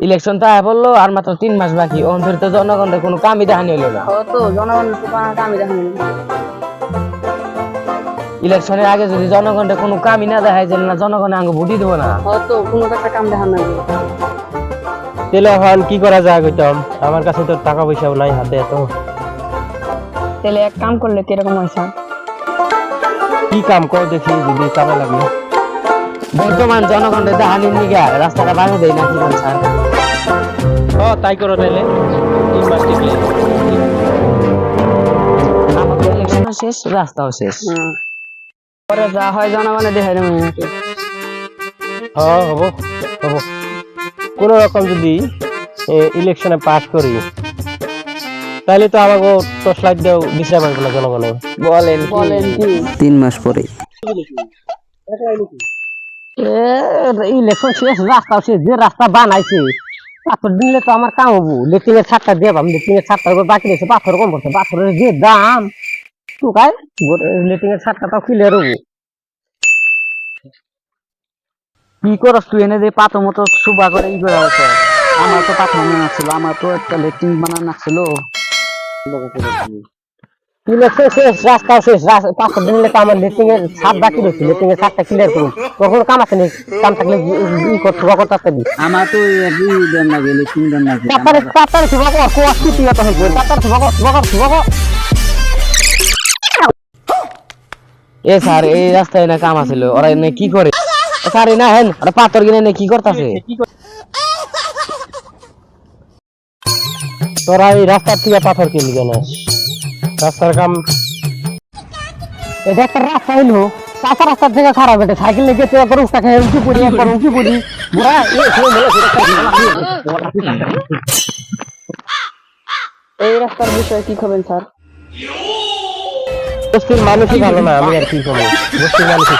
Election তো আয় বলল আর মাত্র তিন মাস বাকি। অন্তর তো জনগণের কোনো কামই দেখানি হলো না। ও তো জনগণের কামই দেখেনি ইলেকশনের আগে যদি জনগণের কোনো কামই না দেখায় যে না জনগণ আঙ্গ ভোটই দেবো না। ও তো কোনো একটা কাম দেখান নাই তাহলে কি করা যায় কইতাম? আমার কাছে তো টাকা পয়সাও নাই হাতে এত। তেলে এক কাম করলে কীরকম হয় স্যার? কি কাম কর দেখি যদি কামে লাগে। বর্তমান জনগণের দেখানির নিগা রাস্তাটা বানিয়ে দেয় না কি বল স্যার ও তাই করো তাইলে। তিন টিকলে আমাদের ইলেকশনও শেষ রাস্তাও শেষ। পরে যা হয় জনগণে দেখাই দেবো হ্যাঁ হব হব। কোন রকম যদি ইলেকশনে পাস করি তাহলে তো আমাকে টর্চ লাইট দেও দিশা পারবে না জনগণে। বলেন বলেন তিন মাস পরে। ইলেকশন শেষ রাস্তাও শেষ যে রাস্তা বানাইছে পাথর দিলে তো আমার কাম হব। লেটিং এর ছাড়টা দিয়ে আমি লেটিং এর ছাড়টা বাকি রয়েছে পাথর কম করছে পাথরের যে দাম টুকায় লেটিং এর ছাড়টা তো ক্লিয়ার হব কি করস তুই এনে যে পাথর মতো সুবা করে ই করা হচ্ছে আমার তো পাথর মনে ছিল, আমার তো একটা লেট্রিন বানানো ছিল। ইলেকশন শেষ শেষ আমার এর বাকি রয়েছে। এর ক্লিয়ার করুন। তখন কাম আছে নি? কাম থাকলে ই করতে বকর তাতে দি। আমার তো ই দেন লাগে লেট্রিন দেন লাগে। তারপরে তারপরে শুভ কর কোয়াস কি তুই হয়ে তারপরে শুভ কর শুভ কর শুভ কর এ স্যার এই রাস্তায় না কাম আছিল ওরা এনে কি করে? স্যার না হেন ওরা পাথর কিনে এনে কি করতেছে? তোরা এই রাস্তার থেকে পাথর কিনলি কেন? রাস্তার কাম এটা একটা রাস্তা হইল কাঁচা রাস্তার থেকে খারাপ এটা সাইকেল লেগে তো একবার উঠা খেয়ে উঠে পড়ি একবার উঠে পড়ি বুড়া এই রাস্তার বিষয়ে কি করবেন স্যার বস্তির মানুষই ভালো না আমি আর কি করব বস্তির মানুষই